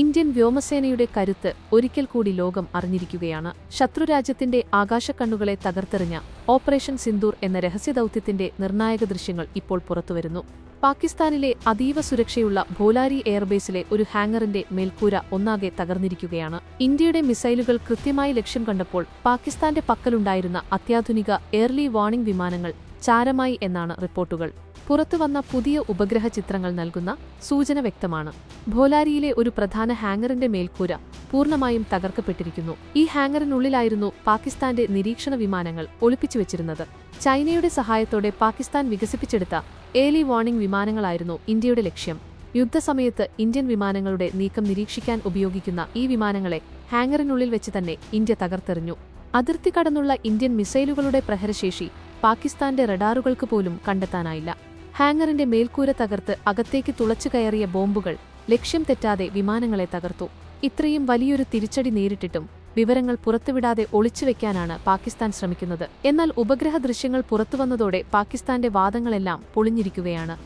Indian വ്യോമസേനയുടെ കരുത്ത് ഒരിക്കൽ കൂടി ലോകം അറിഞ്ഞിരിക്കുകയാണ്. ശത്രുരാജ്യത്തിന്റെ ആകാശക്കണ്ണുകളെ തകർത്തെറിഞ്ഞ ഓപ്പറേഷൻ സിന്ദൂർ എന്ന രഹസ്യദൌത്യത്തിന്റെ നിർണായക ദൃശ്യങ്ങൾ ഇപ്പോൾ പുറത്തുവരുന്നു. പാകിസ്ഥാനിലെ അതീവ സുരക്ഷയുള്ള ഭോലാരി എയർബേസിലെ ഒരു ഹാങ്ങറിന്റെ മേൽക്കൂര ഒന്നാകെ തകർന്നിരിക്കുകയാണ്. ഇന്ത്യയുടെ മിസൈലുകൾ കൃത്യമായി ലക്ഷ്യം കണ്ടപ്പോൾ പാകിസ്ഥാന്റെ പക്കലുണ്ടായിരുന്ന അത്യാധുനിക എയർലി വാർണിംഗ് വിമാനങ്ങൾ ചാരമായി എന്നാണ് റിപ്പോർട്ടുകൾ. പുറത്തുവന്ന പുതിയ ഉപഗ്രഹ ചിത്രങ്ങൾ നൽകുന്ന സൂചന വ്യക്തമാണ്. ഭോലാരിയിലെ ഒരു പ്രധാന ഹാങ്ങറിന്റെ മേൽക്കൂര പൂർണമായും തകർക്കപ്പെട്ടിരിക്കുന്നു. ഈ ഹാങ്ങറിനുള്ളിലായിരുന്നു പാകിസ്ഥാന്റെ നിരീക്ഷണ വിമാനങ്ങൾ ഒളിപ്പിച്ചു വെച്ചിരുന്നത് ചൈനയുടെ സഹായത്തോടെ പാകിസ്ഥാൻ വികസിപ്പിച്ചെടുത്ത ഏലി വാർണിംഗ് വിമാനങ്ങളായിരുന്നു ഇന്ത്യയുടെ ലക്ഷ്യം. യുദ്ധസമയത്ത് ഇന്ത്യൻ വിമാനങ്ങളുടെ നീക്കം നിരീക്ഷിക്കാൻ ഉപയോഗിക്കുന്ന ഈ വിമാനങ്ങളെ ഹാങ്ങറിനുള്ളിൽ വെച്ച് തന്നെ ഇന്ത്യ തകർത്തെറിഞ്ഞു. അതിർത്തി കടന്നുള്ള ഇന്ത്യൻ മിസൈലുകളുടെ പ്രഹരശേഷി പാകിസ്ഥാന്റെ റഡാറുകൾക്ക് പോലും കണ്ടെത്താനായില്ല. ഹാങ്ങറിന്റെ മേൽക്കൂര തകർത്ത് അകത്തേക്ക് തുളച്ചു കയറിയ ബോംബുകൾ ലക്ഷ്യം തെറ്റാതെ വിമാനങ്ങളെ തകർത്തു. ഇത്രയും വലിയൊരു തിരിച്ചടി നേരിട്ടിട്ടും വിവരങ്ങൾ പുറത്തുവിടാതെ ഒളിച്ചുവെക്കാനാണ് പാകിസ്ഥാൻ ശ്രമിക്കുന്നത്. എന്നാൽ ഉപഗ്രഹ ദൃശ്യങ്ങൾ പുറത്തുവന്നതോടെ പാകിസ്ഥാന്റെ വാദങ്ങളെല്ലാം പൊളിഞ്ഞിരിക്കുകയാണ്.